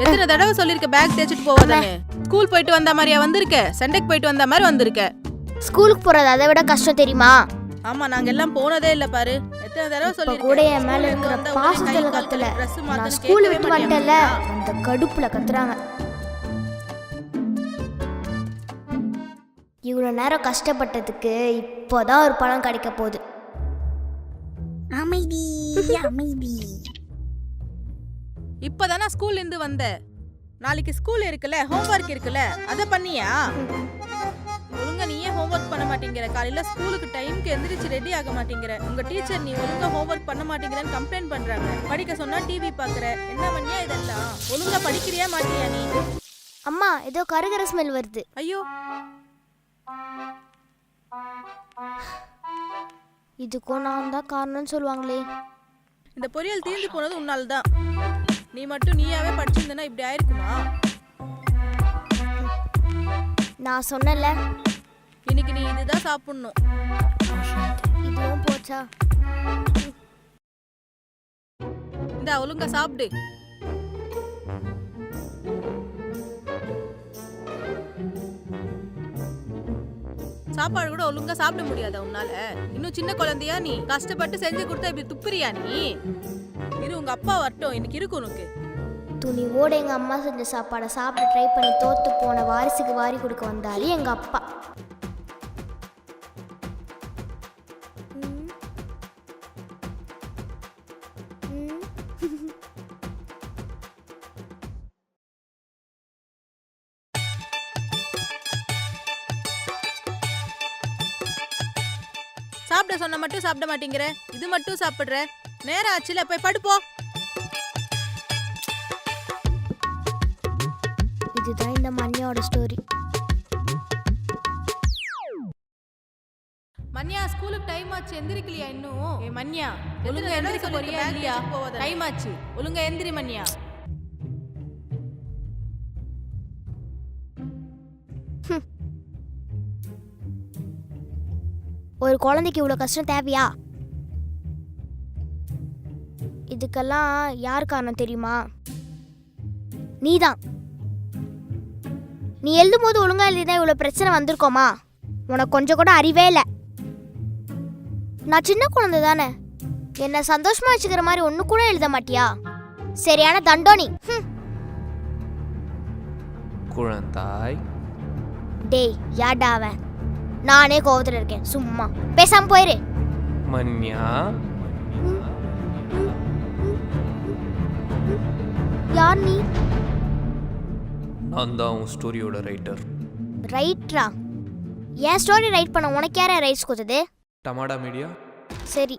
எத்தனை தடவை சொல்லிருக்க பேக் தேய்ச்சிட்டு போவாதானே ஸ்கூல் போயிட்டு வந்த மாதிரியா வந்திருக்க? சண்டைக்கு போயிட்டு வந்த மாதிரி வந்திருக்க? ஸ்கூலுக்கு போறது அதை விட கஷ்டம் தெரியுமா? ஆமா நாங்க எல்லாம் போனதே இல்ல பாரு. எத்தனை தடவை சொல்லிருக்க கூட என் மேல இருக்கிற பாசத்துல கத்தல நான் ஸ்கூல் விட்டு நீ? அந்த கடுப்புல கத்துறாங்க. இவ்வளோ நேரம் கஷ்டப்பட்டதுக்கு இப்போதான் ஒரு பணம் கிடைக்க போகுது. அமைதி அமைதி. இப்பதானே ஸ்கூல்ல இருந்து வந்த? நாளைக்கு ஸ்கூல் இருக்குல்ல ஹோம்ஒர்க் இருக்குல்ல அத பண்ணியா? ஒழுங்கா நீ ஏன் ஹோம்ஒர்க் பண்ண மாட்டேங்கிற. காலையில ஸ்கூலுக்கு டைம்க்கு எந்திரிச்சு ரெடி ஆக மாட்டேங்கிற. உங்க டீச்சர் நீ ஒழுங்கா ஹோம்ஒர்க் பண்ண மாட்டேங்கிறன்னு கம்ப்ளைண்ட் பண்றாங்க. படிக்க சொன்னா டிவி பாக்குற. என்ன பண்ணியா இதெல்லாம்? ஒழுங்கா படிக்கிறியா மாட்டியா நீ? அம்மா ஏதோ கருகர ஸ்மெல் வருது. ஐயோ. இதுக்கும் நான் தான் காரணம்னு சொல்லுவாங்களே. இந்த பொரியல் தீர்ந்து போனது உன்னால தான் நீ மட்டும் நீயாவே படிச்சிருந்தனா இப்படி ஆயிருக்குமா? நான் சொன்னல இன்னைக்கு நீ இதுதான் சாப்பிடணும். இதுவும் போச்சா? இந்த ஒழுங்கா சாப்பிடு. சாப்பாடு கூட ஒழுங்கா சாப்பிட முடியாதா உன்னால? இன்னும் சின்ன குழந்தையா நீ? கஷ்டப்பட்டு செஞ்சு கொடுத்தா இப்படி துப்புறியா நீ? இரு உங்க அப்பா வரட்டும். இன்னைக்கு இருக்கு உனக்கு. துணிவோட எங்க அம்மா செஞ்ச சாப்பாடை சாப்பிட ட்ரை பண்ணி தோத்து போன வாரிசுக்கு வாரி கொடுக்க வந்தாரு எங்க அப்பா. சாப்பிட சொன்ன மட்டும் சாப்பிட மாட்டேங்கிற. இது மட்டும் சாப்பிடுற. நேரம் ஆச்சுல போய் படுப்போ. இதுதான் இந்த மண்ணியோட ஸ்டோரி மன்யா ஸ்கூலுக்கு டைம் ஆச்சு. எந்திரிக்கலையா இன்னும்? ஏ மன்யா ஒழுங்கா எந்திரிக்க போறியா இல்லையா? டைம் ஆச்சு. ஒழுங்கா எந்திரி மன்யா. ஒரு குழந்தைக்கு இவ்வளோ கஷ்டம் தேவையா? இதுக்கெல்லாம் யார் காரணம் தெரியுமா? நீதான். நீ எழுதும் போது ஒழுங்கா எழுதிதான் இவ்வளோ பிரச்சனை வந்திருக்கோமா? உனக்கு கொஞ்சம் கூட அறிவே இல்லை. நான் சின்ன குழந்தை தானே. என்னை சந்தோஷமா வச்சுக்கிற மாதிரி ஒன்று கூட எழுத மாட்டியா? சரியான தண்டோனி. குழந்தாய். டேய் யாடா அவன்? நானே கோவத்தில் இருக்கேன். சும்மா. பேசாம போயிரு. மன்யா. நான் தான் உன் ஸ்டோரியோட ரைட்டர் ரைட்ரா என் ஸ்டோரி ரைட் பண்ண உனக்கு யாரா ரைட்ஸ் கொடுத்தது? டமாடா மீடியா சரி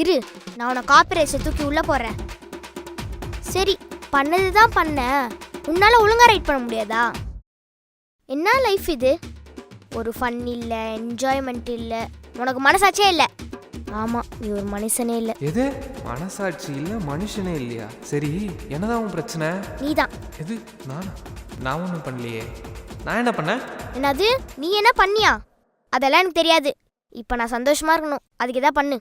இரு. நான் உன காப்பி ரைட்ஸை தூக்கி உள்ளே போடுறேன். சரி பண்ணது தான் பண்ண. உன்னால் ஒழுங்காக ரைட் பண்ண முடியாதா? என்ன லைஃப் இது? ஒரு ஃபன் இல்லை என்ஜாய்மெண்ட் இல்லை. உனக்கு மனசாட்சியே இல்லை. ஆமாம் நீ ஒரு மனுஷனே இல்லை. எது? மனசாட்சி இல்லை மனுஷனே இல்லையா? சரி என்னதான் உன் பிரச்சனை? நீ தான் எது? நானா? நான் ஒன்றும் பண்ணலையே. நான் என்ன பண்ணேன்? என்னது? நீ என்ன பண்ணியா? அதெல்லாம் எனக்கு தெரியாது. இப்போ நான் சந்தோஷமா இருக்கணும். அதுக்கு எதாவது பண்ணு.